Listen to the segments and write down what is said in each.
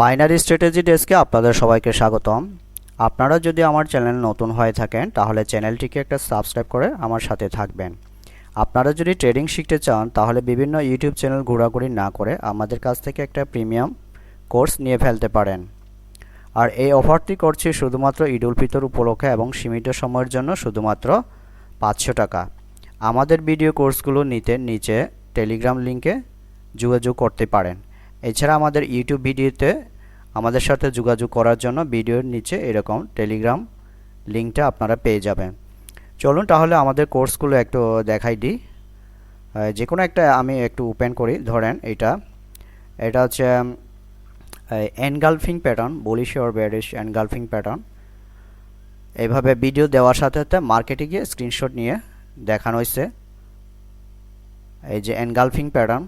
Binary strategy ডেস্কে আপনাদের সবাইকে স্বাগতম। আপনারা যদি আমার চ্যানেল নতুন হয়ে থাকেন, তাহলে চ্যানেলটিকে একটা সাবস্ক্রাইব করে আমার সাথে থাকবেন। আপনারা যদি ট্রেডিং শিখতে চান, তাহলে বিভিন্ন ইউটিউব চ্যানেল ঘোরাঘুরি না করে আমাদের কাছ থেকে একটা প্রিমিয়াম কোর্স নিয়ে ফেলতে পারেন। আর এই অফারটি করছি শুধুমাত্র উল ফিতর উপলক্ষে এবং সীমিত সময়ের জন্য শুধুমাত্র পাঁচশো টাকা। আমাদের ভিডিও কোর্সগুলো নিতে নিচে টেলিগ্রাম লিংকে যোগাযোগ করতে পারেন। এছাড়া আমাদের ইউটিউব ভিডিওতে আমাদের সাথে যোগাযোগ করার জন্য ভিডিওর নিচে এরকম টেলিগ্রাম লিঙ্কটা আপনারা পেয়ে যাবেন। চলুন তাহলে আমাদের কোর্সগুলো একটু দেখাই দিই। যে কোনো একটা আমি একটু ওপেন করি, ধরেন এটা। এটা হচ্ছে engulfing pattern bullish or bearish engulfing pattern এইভাবে ভিডিও দেওয়ার সাথে সাথে মার্কেটে গিয়ে স্ক্রিনশট নিয়ে দেখানো হয়েছে। এই যে এনগালফিং প্যাটার্ন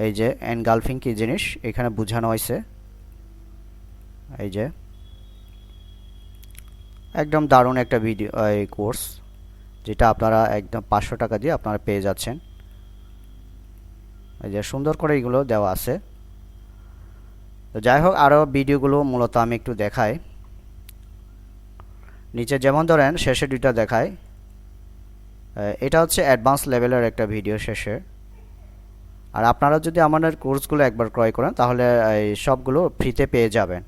এই যে এনগালফিং কী জিনিস? এখানে বোঝানো হয়েছে। এই যে। একদম দারুণ একটা ভিডিও, এই কোর্স, যেটা আপনারা একদম পাঁচশো টাকা দিয়ে আপনারা পেয়ে যাচ্ছেন। এই যে, সুন্দর করে এগুলো দেওয়া আছে। তো যাই হোক আরও ভিডিওগুলো মূলত আমি একটু দেখাই। নিচে যেমন ধরেন, শেষে দুইটা দেখাই। এটা হচ্ছে অ্যাডভান্স লেভেলের একটা ভিডিও শেষে। আর আপনারা যদি আমাদের কোর্সগুলো একবার ক্রয় করেন তাহলে এই সবগুলো ফ্রিতে পেয়ে যাবেন।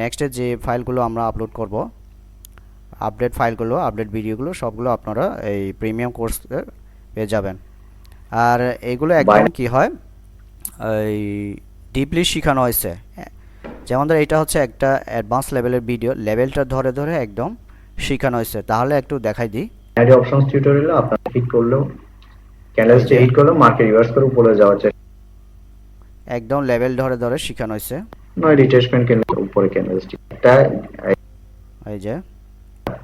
নেক্সটে যে ফাইলগুলো আমরা আপলোড করব আপডেট ফাইলগুলো আপডেট ভিডিওগুলো সবগুলো আপনারা এই প্রিমিয়াম কোর্স পেয়ে যাবেন। আর এগুলো একদম কি হয় এই ডিপলি শেখানো হয়েছে। যেমন ধর এটা হচ্ছে একটা অ্যাডভান্স লেভেলের ভিডিও লেভেলটা ধরে ধরে একদম শেখানো হয়েছে। তাহলে একটু দেখাই দিই। অ্যাড অপশনস টিউটোরিয়ালে আপনারা হিট করলেও ক্যান্ডেলসটি হিট করলেও মার্কেট রিভার্স করে উপরে যাওয়ার চেষ্টা একদম লেভেল ধরে ধরে শেখানো হয়েছে। নয় রিট্রেসমেন্ট ক্যান্ডেল উপরে ক্যান্ডেলসটি একটা এই যে।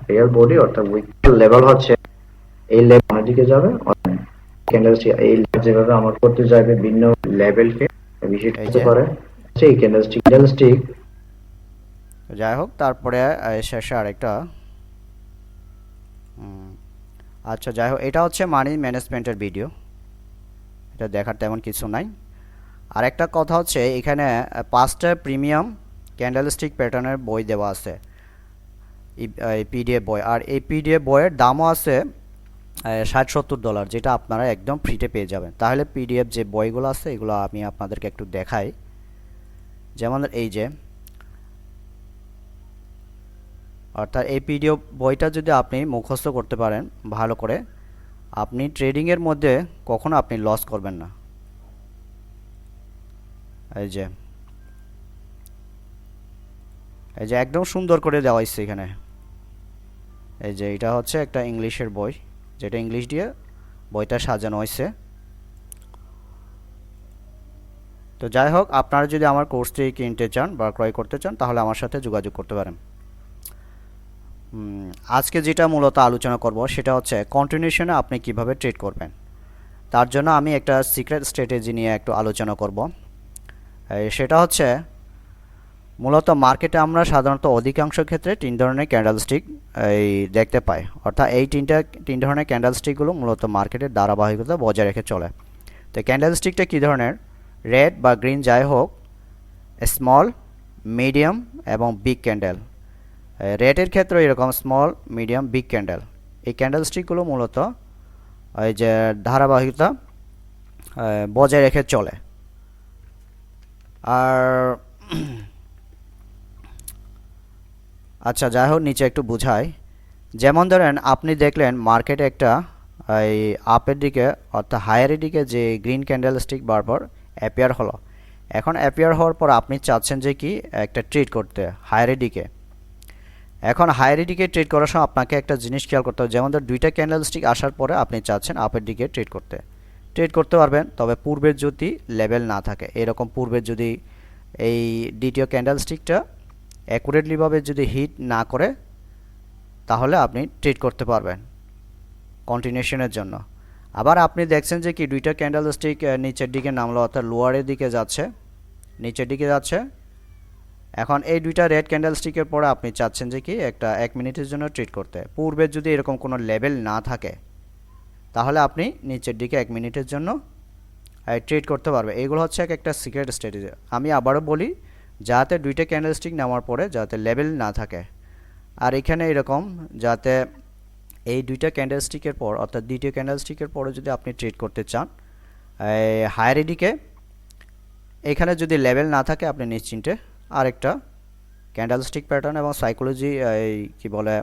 রিয়েল বডি অর্থাৎ উইক লেভেল হচ্ছে। এই লেভেল দিকে যাবে ক্যান্ডেলসটি এই যেভাবে আমার করতে যাবে ভিন্ন লেভেলকে ভিজিট করতে পারে সেই ক্যান্ডেলস্টিক ক্যান্ডেলস্টিক তো যাই হোক তারপরে শেষে আরেকটা। হুম, আচ্ছা যাই হোক, এটা হচ্ছে মানি ম্যানেজমেন্টের ভিডিও এটা দেখার তেমন কিছু নাই। আর একটা কথা হচ্ছে, এখানে পাঁচটা প্রিমিয়াম ক্যান্ডেলস্টিক প্যাটার্নের বই দেওয়া আছে। এই পিডিএফ বই। আর এই পিডিএফ বইয়ের দামও আছে ষাট সত্তর ডলার যেটা আপনারা একদম ফ্রিতে পেয়ে যাবেন। তাহলে পিডিএফ যে বইগুলো আছে, এগুলো আমি আপনাদেরকে একটু দেখাই। যেমন এই যে অর্থাৎ এই পিডিও বইটা যদি আপনি মুখস্থ করতে পারেন ভালো করে, আপনি ট্রেডিংয়ের মধ্যে কখনো আপনি লস করবেন না। এই যে এই যে একদম সুন্দর করে দেওয়া হয়েছে এখানে। এই যে এটা হচ্ছে একটা ইংলিশের বই, যেটা ইংলিশ দিয়ে বইটা সাজানো হয়েছে। তো যাই হোক, আপনারা যদি আমার কোর্সটি কিনতে চান বা ক্রয় করতে চান, তাহলে আমার সাথে যোগাযোগ করতে পারেন। আজকে যেটা মূলত আলোচনা করব সেটা হচ্ছে কন্টিনিউশনে আপনি কীভাবে ট্রেড করবেন। তার জন্য আমি একটা সিক্রেট স্ট্র্যাটেজি নিয়ে একটু আলোচনা করব। সেটা হচ্ছে মূলত মার্কেটে আমরা সাধারণত অধিকাংশ ক্ষেত্রে তিন ধরনের ক্যান্ডেলস্টিক এই, দেখতে পাই। অর্থাৎ এই তিনটা, তিন ধরনের ক্যান্ডেলস্টিকগুলো মূলত মার্কেটের ধারাবাহিকতা বজায় রেখে চলে। তো ক্যান্ডেলস্টিকটা কী ধরনের? রেড বা গ্রিন যাই হোক স্মল মিডিয়াম এবং বিগ ক্যান্ডেল রেটের ক্ষেত্রে এরকম স্মল মিডিয়াম বিগ ক্যান্ডেল এই ক্যান্ডেল ক্যান্ডেলস্টিকগুলো মূলত, এই যে ধারাবাহিকতা বজায় রেখে চলে। আর আচ্ছা যাই হোক, নিচে একটু বুঝাই। যেমন ধরেন, আপনি দেখলেন মার্কেটে একটা, এই আপের দিকে, অর্থাৎ হায়ারের দিকে যে গ্রিন ক্যান্ডেল স্টিক বারবার অ্যাপিয়ার হলো। এখন অ্যাপিয়ার হওয়ার পর আপনি চাচ্ছেন যে কি, একটা ট্রিট করতে হায়ারের দিকে। এখন হায়ারের দিকে ট্রেড করার সময় আপনাকে একটা জিনিস খেয়াল করতে হবে। যেমন ধর দুইটা ক্যান্ডেল স্টিক আসার পরে আপনি চাচ্ছেন আপের দিকে ট্রেড করতে। ট্রেড করতে পারবেন, তবে পূর্বের যদি লেভেল না থাকে, এরকম পূর্বের যদি এই দ্বিতীয় ক্যান্ডেল স্টিকটা অ্যাকুরেটলিভাবে যদি হিট না করে, তাহলে আপনি ট্রেড করতে পারবেন কন্টিনিউশনের জন্য। আবার আপনি দেখছেন যে কি, দুইটা ক্যান্ডেল স্টিক নিচের দিকে নামলো, অর্থাৎ লোয়ারের দিকে যাচ্ছে, নিচের দিকে যাচ্ছে এখন এই দুইটা রেড ক্যান্ডেল স্টিকের পরে আপনি চাচ্ছেন যে কি একটা এক মিনিটের জন্য ট্রেড করতে। পূর্বে যদি এরকম কোনো লেভেল না থাকে, তাহলে আপনি নিচের দিকে এক মিনিটের জন্য ট্রেড করতে পারবে। এগুলো হচ্ছে এক একটা সিক্রেট স্ট্র্যাটেজি আমি আবারও বলি, যাতে দুইটা ক্যান্ডেলস্টিক নেওয়ার পরে যাতে লেভেল না থাকে, আর এখানে এরকম যাতে এই দুইটা ক্যান্ডেলস্টিকের পর, অর্থাৎ দ্বিতীয় ক্যান্ডেলস্টিকের পরে যদি আপনি ট্রেড করতে চান হায়ার এডিকে এখানে যদি লেভেল না থাকে, আপনি নিশ্চিন্তে আরেকটা ক্যান্ডেলস্টিক প্যাটার্ন এবং সাইকোলজি এই কী বলে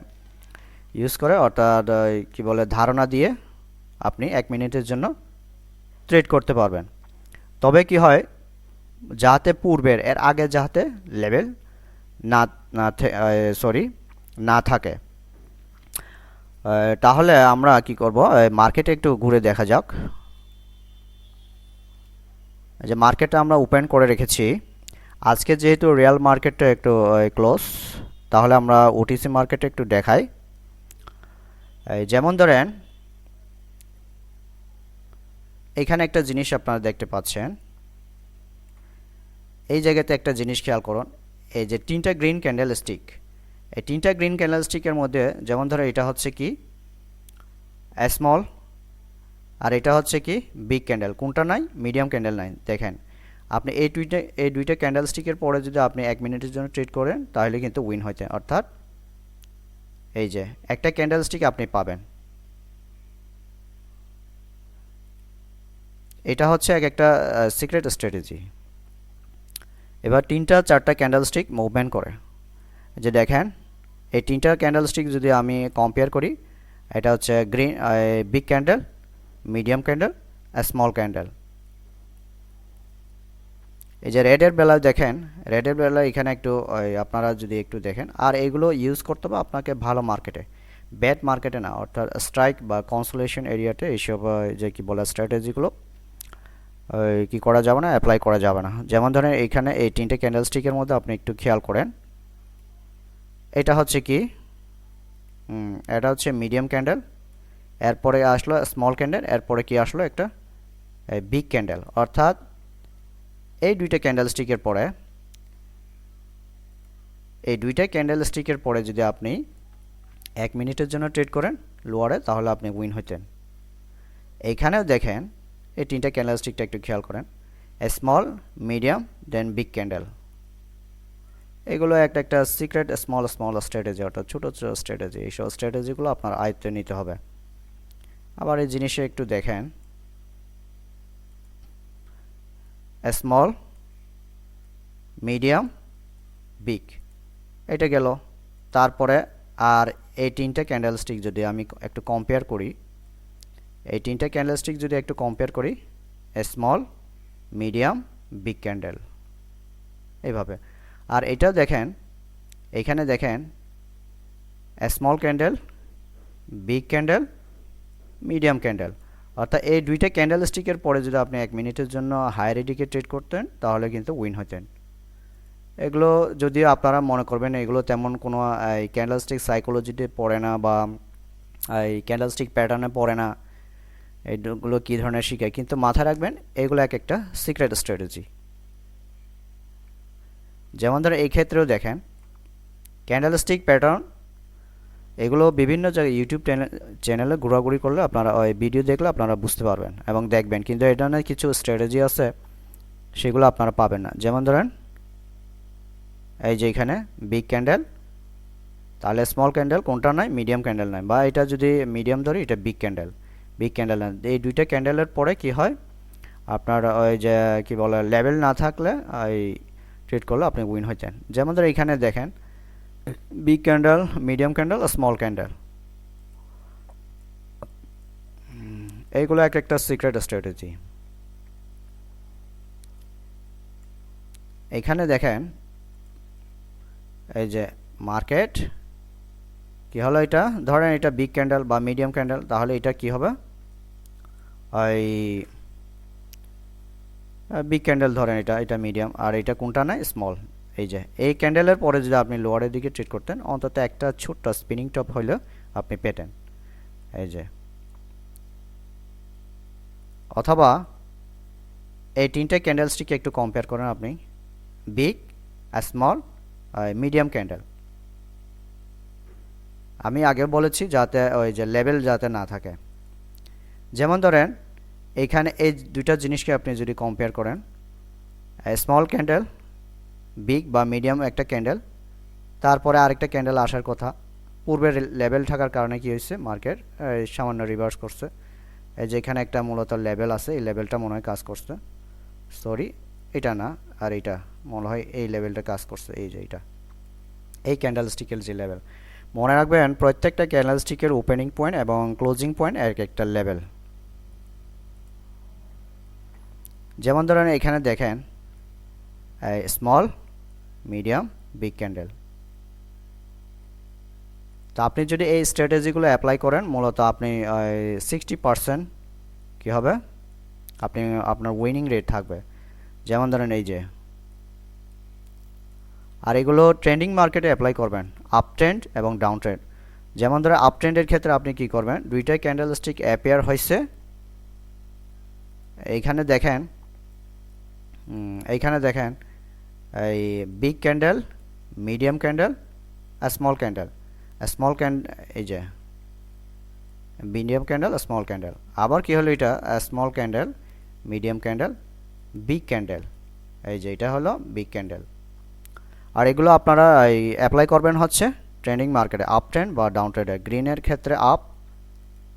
ইউজ করে, অর্থাৎ কী বলে, ধারণা দিয়ে আপনি এক মিনিটের জন্য ট্রেড করতে পারবেন। তবে কি হয় যাতে পূর্বের, এর আগে যাতে লেভেল না না সরি না থাকে। তাহলে আমরা কি করব মার্কেটে একটু ঘুরে দেখা যাক। যে মার্কেটটা আমরা ওপেন করে রেখেছি আজকে যেহেতু রিয়াল মার্কেটটা একটু ক্লোজ তাহলে আমরা ওটিসি মার্কেটে একটু দেখাই। যেমন ধরেন, এখানে একটা জিনিস আপনারা দেখতে পাচ্ছেন। এই জায়গাতে একটা জিনিস খেয়াল করুন, এই যে তিনটা গ্রিন ক্যান্ডেল স্টিক এই তিনটা গ্রিন ক্যান্ডেল স্টিকের মধ্যে যেমন ধরো এটা হচ্ছে কি? স্মল আর এটা হচ্ছে কি? বিগ ক্যান্ডেল কোনটা নাই? মিডিয়াম ক্যান্ডেল নাই, দেখেন। আপনি এই দুইটা এই দুইটা ক্যান্ডেল স্টিকের পরে যদি আপনি এক মিনিটের জন্য ট্রেড করেন, তাহলে কিন্তু উইন হইতে অর্থাৎ এই যে, একটা ক্যান্ডেল স্টিক আপনি পাবেন। এটা হচ্ছে এক একটা সিক্রেট স্ট্র্যাটেজি এবার তিনটা, চারটা ক্যান্ডেল স্টিক মুভমেন্ট করে। যে দেখেন, এই তিনটা ক্যান্ডেল স্টিক যদি আমি কম্পেয়ার করি, এটা হচ্ছে green big candle medium candle small candle এই যে রেডের বেলায় দেখেন, রেডের বেলায় এখানে একটু আপনারা যদি একটু দেখেন, আর এইগুলো ইউজ করতে হবে আপনাকে ভালো মার্কেটে ব্যাড মার্কেটে না, অর্থাৎ স্ট্রাইক বা কনসোলেশন এরিয়াতে এইসব যে কি বলে স্ট্র্যাটেজিগুলো কি করা যাবে না অ্যাপ্লাই করা যাবে না। যেমন ধরেন এইখানে এই তিনটে ক্যান্ডেল স্টিকের মধ্যে আপনি একটু খেয়াল করেন। এটা হচ্ছে কি? এটা হচ্ছে মিডিয়াম ক্যান্ডেল এরপরে আসলো স্মল ক্যান্ডেল এরপরে কি আসলো একটা বিগ ক্যান্ডেল অর্থাৎ এই দুইটা ক্যান্ডেল স্টিকের পরে, এই দুইটা ক্যান্ডেল স্টিকের পরে যদি আপনি এক মিনিটের জন্য ট্রেড করেন লোয়ারে তাহলে আপনি উইন হইতেন। এইখানেও দেখেন, এই তিনটা ক্যান্ডেল স্টিকটা একটু খেয়াল করেন। Small medium then big candle এগুলো একটা একটা সিক্রেট স্মল স্মল স্ট্র্যাটেজি অর্থাৎ ছোটো ছোটো স্ট্র্যাটেজি এইসব স্ট্র্যাটেজিগুলো আপনার আয়ত্তে নিতে হবে। আবার এই জিনিসে একটু দেখেন স্মল মিডিয়াম বিগ এটা গেল। তারপরে আর এই তিনটা ক্যান্ডেল স্টিক যদি আমি একটু কম্পেয়ার করি, এই তিনটা ক্যান্ডেল স্টিক যদি একটু কম্পেয়ার করি স্মল মিডিয়াম বিগ ক্যান্ডেল এইভাবে। আর এটাও দেখেন, এখানে দেখেন small candle big candle medium candle অর্থাৎ এই দুইটা ক্যান্ডেল স্টিকের পরে যদি আপনি এক মিনিটের জন্য হায়ার এডিকে ট্রেড করতেন, তাহলে কিন্তু উইন হতেন। এগুলো যদিও আপনারা মনে করবেন, এগুলো তেমন কোনো, এই ক্যান্ডেল স্টিক সাইকোলজিতে পড়ে না বা, এই ক্যান্ডেল স্টিক প্যাটার্নে পড়ে না। এইগুলো কী ধরনের শিখায় কিন্তু মাথায় রাখবেন, এগুলো এক একটা সিক্রেট স্ট্র্যাটেজি যেমন ধরো এই ক্ষেত্রেও দেখেন ক্যান্ডেল স্টিক প্যাটার্ন এগুলো বিভিন্ন জায়গায় ইউটিউব চ্যানেলে ঘোরাঘুরি করলে আপনারা ওই ভিডিও দেখলে আপনারা বুঝতে পারবেন এবং দেখবেন। কিন্তু এটা নিয়ে কিছু স্ট্র্যাটেজি আছে, সেগুলো আপনারা পাবেন না। যেমন ধরেন, এই যে এখানে বিগ ক্যান্ডেল তাহলে স্মল ক্যান্ডেল কোনটা নয় মিডিয়াম ক্যান্ডেল নয় বা এটা যদি মিডিয়াম ধরি, এটা বিগ ক্যান্ডেল বিগ ক্যান্ডেল নয় এই দুইটা ক্যান্ডেলের পরে কি হয়? আপনার ওই যে, কি বলে লেভেল না থাকলে ওই ট্রেড করলে আপনি উইন হইতেন যেমন ধর এখানে দেখেন big candle medium candle small candle এইগুলো এক একটা সিক্রেট স্ট্র্যাটেজি এখানে দেখেন, এই যে মার্কেট কি হলো এটা? ধরেন এটা বিগ ক্যান্ডেল বা মিডিয়াম ক্যান্ডেল তাহলে এটা কি হবে? ওই বিগ ক্যান্ডেল ধরেন এটা এটা মিডিয়াম আর এটা কোনটা নাই? স্মল এই যে, এই ক্যান্ডেলের পরে যদি আপনি লোয়ারের দিকে ট্রেড করতেন, অন্তত একটা ছোট্ট স্পিনিং টপ হইলেও আপনি পেতেন। এই যে। অথবা এই তিনটে ক্যান্ডেলসটিকে একটু কম্পেয়ার করেন আপনি। বিগ স্মল মিডিয়াম ক্যান্ডেল আমি আগে বলেছি যাতে ওই যে লেভেল যাতে না থাকে। যেমন ধরেন, এখানে এই দুইটা জিনিসকে আপনি যদি কম্পেয়ার করেন স্মল ক্যান্ডেল বিগ বা মিডিয়াম একটা ক্যান্ডেল তারপরে আরেকটা ক্যান্ডেল আসার কথা। পূর্বের লেভেল থাকার কারণে কি হয়েছে? মার্কেট সামান্য রিভার্স করছে। এই যে এখানে একটা মূলত লেভেল আছে, এই লেভেলটা মনে হয় কাজ করছে। সরি এটা না, আর এটা মনে হয় এই লেভেলটা কাজ করছে, এই যে এটা। এই ক্যান্ডেল স্টিকের যে লেভেল মনে রাখবেন, প্রত্যেকটা ক্যান্ডেল স্টিকের ওপেনিং পয়েন্ট এবং ক্লোজিং পয়েন্ট এক একটা লেভেল যেমন ধরেন এখানে দেখেন স্মল মিডিয়াম বিগ ক্যান্ডেল তো আপনি যদি এই স্ট্র্যাটেজিগুলো অ্যাপ্লাই করেন, মূলত আপনি সিক্সটি পারসেন্ট কী হবে? আপনি, আপনার উইনিং রেট থাকবে। যেমন ধরেন এই যে। আর এগুলো ট্রেন্ডিং মার্কেটে অ্যাপ্লাই করবেন আপ ট্রেন্ড এবং ডাউন ট্রেন্ড যেমন ধরেন আপ ট্রেন্ডের ক্ষেত্রে আপনি কি করবেন? দুইটাই ক্যান্ডেল স্টিক অ্যাপিয়ার হয়েছে এইখানে দেখেন এইখানে দেখেন এই বিগ ক্যান্ডেল মিডিয়াম ক্যান্ডেল আর স্মল ক্যান্ডেল স্মল ক্যান্ড এই যে মিডিয়াম ক্যান্ডেল স্মল ক্যান্ডেল আবার কি হলো এটা? Small candle medium candle big candle এই যে, এটা হলো বিগ ক্যান্ডেল আর এগুলো আপনারা এই অ্যাপ্লাই করবেন হচ্ছে ট্রেন্ডিং মার্কেটে আপ ট্রেন্ড বা ডাউন ট্রেন্ডে গ্রিনের ক্ষেত্রে আপ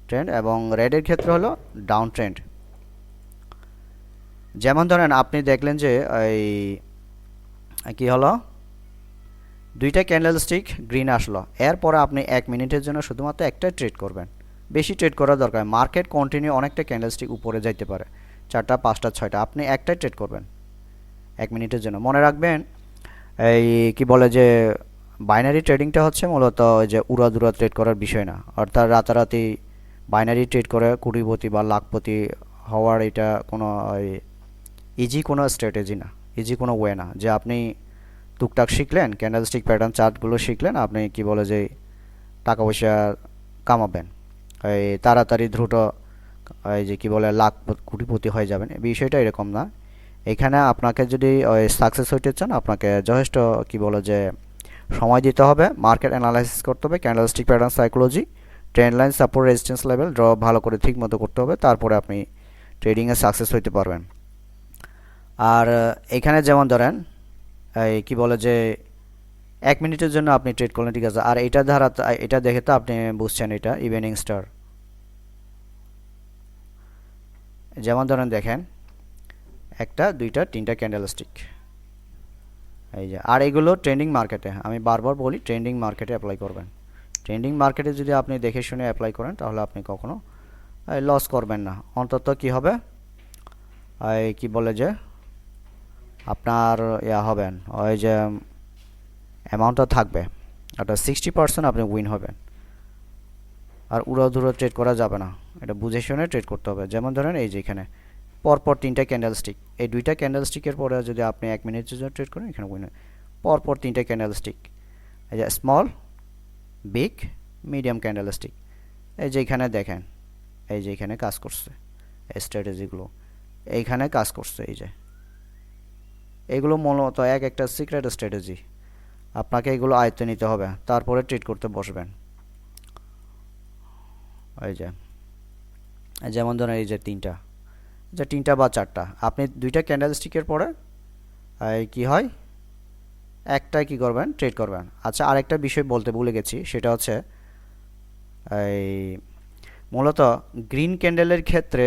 ট্রেন্ড এবং রেডের ক্ষেত্রে হলো ডাউন ট্রেন্ড যেমন ধরেন, আপনি দেখলেন যে এই কি হলো? দুইটা ক্যান্ডেল স্টিক গ্রিন আসলো। এরপরে আপনি এক মিনিটের জন্য শুধুমাত্র একটাই ট্রেড করবেন। বেশি ট্রেড করার দরকার মার্কেট কন্টিনিউ অনেকটা ক্যান্ডেল স্টিক উপরে যাইতে পারে। চারটা, পাঁচটা, ছয়টা, আপনি একটাই ট্রেড করবেন। এক মিনিটের জন্য। মনে রাখবেন, এই কি বলে যে বাইনারি ট্রেডিংটা হচ্ছে মূলত যে উড়াদুরা ট্রেড করার বিষয় না। অর্থাৎ রাতারাতি বাইনারি ট্রেড করে কুড়িপতি বা লাখপতি হওয়ার এটা কোনো ইজি কোনো স্ট্র্যাটেজি না। ইজি কোনো ওয়ে না। যে আপনি টুকটাক শিখলেন ক্যান্ডেলস্টিক প্যাটার্ন চার্টগুলো শিখলেন, আপনি কি বলে যে টাকা পয়সা কামাবেন। এই তাড়াতাড়ি দ্রুত, এই যে কি বলে, লাখ কোটিপতি হয়ে যাবেন। বিষয়টা এরকম না। এখানে আপনাকে যদি সাকসেস হইতে চান, আপনাকে যথেষ্ট কি বলে যে সময় দিতে হবে। মার্কেট অ্যানালাইসিস করতে হবে candlestick pattern psychology trend line support resistance level draw ভালো করে ঠিক মতো করতে হবে। তারপরে আপনি ট্রেডিংয়ে সাকসেস হইতে পারবেন। আর এখানে যেমন ধরেন, এই কি বলে যে, এক মিনিটের জন্য আপনি ট্রেড করলেন, ঠিক আছে। আর এটা ধারা এটা দেখে তো আপনি বুঝছেন এটা ইভেনিং স্টার যেমন ধরেন দেখেন, একটা, দুইটা, তিনটা ক্যান্ডেল স্টিক এই যে, আর এগুলো ট্রেন্ডিং মার্কেটে আমি বারবার বলি ট্রেন্ডিং মার্কেটে অ্যাপ্লাই করবেন। ট্রেন্ডিং মার্কেটে যদি আপনি দেখে শুনে অ্যাপ্লাই করেন, তাহলে আপনি কখনো লস করবেন না। অন্তত কি হবে? কি বলে যে আপনার ইয়া হবেন, ওই যে অ্যামাউন্টটা থাকবে অর্থাৎ সিক্সটি পার্সেন্ট আপনি উইন হবেন। আর উড়ো উড়াধুরো ট্রেড করা যাবে না, এটা বুঝে শুনে ট্রেড করতে হবে। যেমন ধরেন এই যে এখানে, পরপর তিনটা ক্যান্ডেল স্টিক এই দুইটা ক্যান্ডেল স্টিকের পরে যদি আপনি এক মিনিটের জন্য ট্রেড করেন, এখানে উইন পরপর তিনটা ক্যান্ডেল স্টিক এই যে small big medium candle stick এই যে এখানে দেখেন, এই যে এখানে কাজ করছে, এই স্ট্র্যাটেজিগুলো এইখানে কাজ করছে, এই যে। এগুলো মূলত এক একটা সিক্রেট স্ট্র্যাটেজি আপনাকে এগুলো আয়ত্তে নিতে হবে, তারপরে ট্রিট করতে বসবেন। ওই যে যেমন ধরেন এই যে তিনটা যে তিনটা বা চারটা, আপনি দুইটা ক্যান্ডেল স্টিকের পরে কি হয়? একটাই কি করবেন? ট্রেড করবেন। আচ্ছা আরেকটা বিষয় বলতে ভুলে গেছি, সেটা হচ্ছে, এই মূলত গ্রিন ক্যান্ডেলের ক্ষেত্রে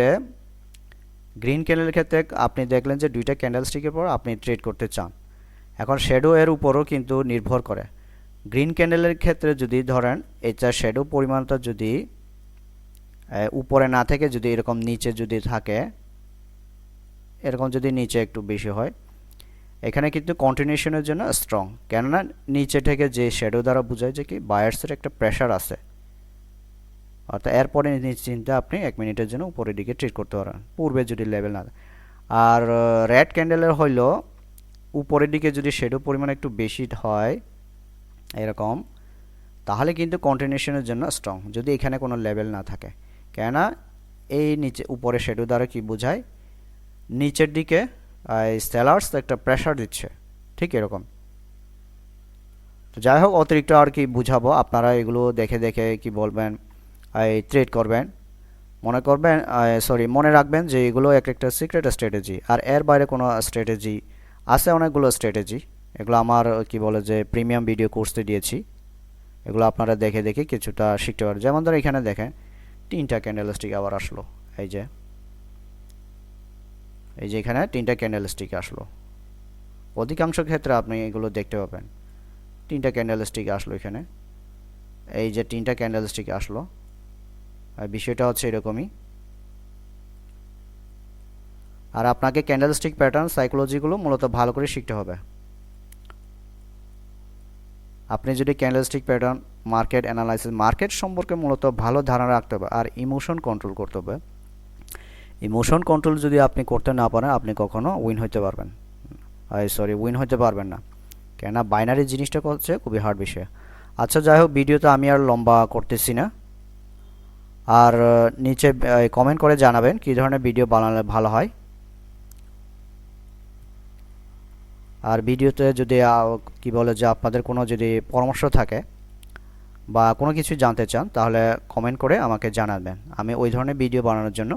গ্রিন ক্যান্ডেলের ক্ষেত্রে আপনি দেখলেন যে দুইটা ক্যান্ডেল স্টিকের পর আপনি ট্রেড করতে চান। এখন শ্যাডো এর উপরও কিন্তু নির্ভর করে। গ্রিন ক্যান্ডেলের ক্ষেত্রে যদি ধরেন, এটা শ্যাডো পরিমাণটা যদি উপরে না থেকে যদি এরকম নিচে যদি থাকে, এরকম যদি নিচে একটু বেশি হয়, এখানে কিন্তু কন্টিনিউশনের জন্য স্ট্রং কেননা নিচে থেকে যে শ্যাডো দ্বারা বোঝায় যে কি বায়ার্সের একটা প্রেশার আছে। অর্থাৎ এরপরে নিশ্চিন্তে আপনি এক মিনিটের জন্য উপরের দিকে ট্রিট করতে পারেন, পূর্বে যদি লেভেল না আর রেড ক্যান্ডেলের হইল, উপরের দিকে যদি শেডো পরিমাণ একটু বেশি হয়, এরকম, তাহলে কিন্তু কন্টিনিউশনের জন্য স্ট্রং যদি এখানে কোনো লেভেল না থাকে। কেননা, এই নিচে উপরে শেডো দ্বারা কি বোঝায়? নিচের দিকে সেলার্স একটা প্রেশার দিচ্ছে, ঠিক এরকম। তো যাই হোক, অতিরিক্ত আর কি বুঝাবো, আপনারা এগুলো দেখে দেখে কি বলবেন? ট্রেড করবেন। মনে করবেন সরি মনে রাখবেন যে এগুলো এক একটা সিক্রেট স্ট্র্যাটেজি আর এর বাইরে কোনো স্ট্র্যাটেজি আছে অনেকগুলো স্ট্র্যাটেজি এগুলো আমার, কি বলে যে প্রিমিয়াম ভিডিও কোর্সে দিয়েছি। এগুলো আপনারা দেখে দেখে কিছুটা শিখতে পারেন। যেমন ধরো এখানে দেখেন, তিনটা ক্যান্ডেলস্টিক আবার আসলো, এই যে। এই যে এখানে তিনটা ক্যান্ডেলস্টিক আসলো। অধিকাংশ ক্ষেত্রে আপনি এগুলো দেখতে পাবেন। তিনটা ক্যান্ডেলস্টিক আসলো এখানে। এই যে তিনটা ক্যান্ডেলস্টিক আসলো। আর বিষয়টা হচ্ছে এরকমই। আর আপনাকে ক্যান্ডেলস্টিক প্যাটার্ন সাইকোলজিগুলো মূলত ভালো করে শিখতে হবে। আপনি যদি candlestick pattern market analysis market সম্পর্কে মূলত ভালো ধারণা রাখতে হবে আর ইমোশন কন্ট্রোল করতে হবে ইমোশন কন্ট্রোল যদি আপনি করতে না পারেন, আপনি কখনো উইন হতে পারবেন। সরি উইন হতে পারবেন না। কেননা বাইনারি জিনিসটা হচ্ছে খুবই হার্ড বিষয়। আচ্ছা যাই হোক, ভিডিওতে আমি আর লম্বা করতেছি না। আর নিচে কমেন্ট করে জানাবেন কী ধরনের ভিডিও বানালে ভালো হয়। আর ভিডিওতে যদি কি বলে যে আপনাদের কোনো যদি পরামর্শ থাকে বা কোনো কিছু জানতে চান, তাহলে কমেন্ট করে আমাকে জানাবেন। আমি ওই ধরনের ভিডিও বানানোর জন্য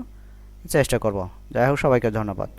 চেষ্টা করব। যাই হোক, সবাইকে ধন্যবাদ।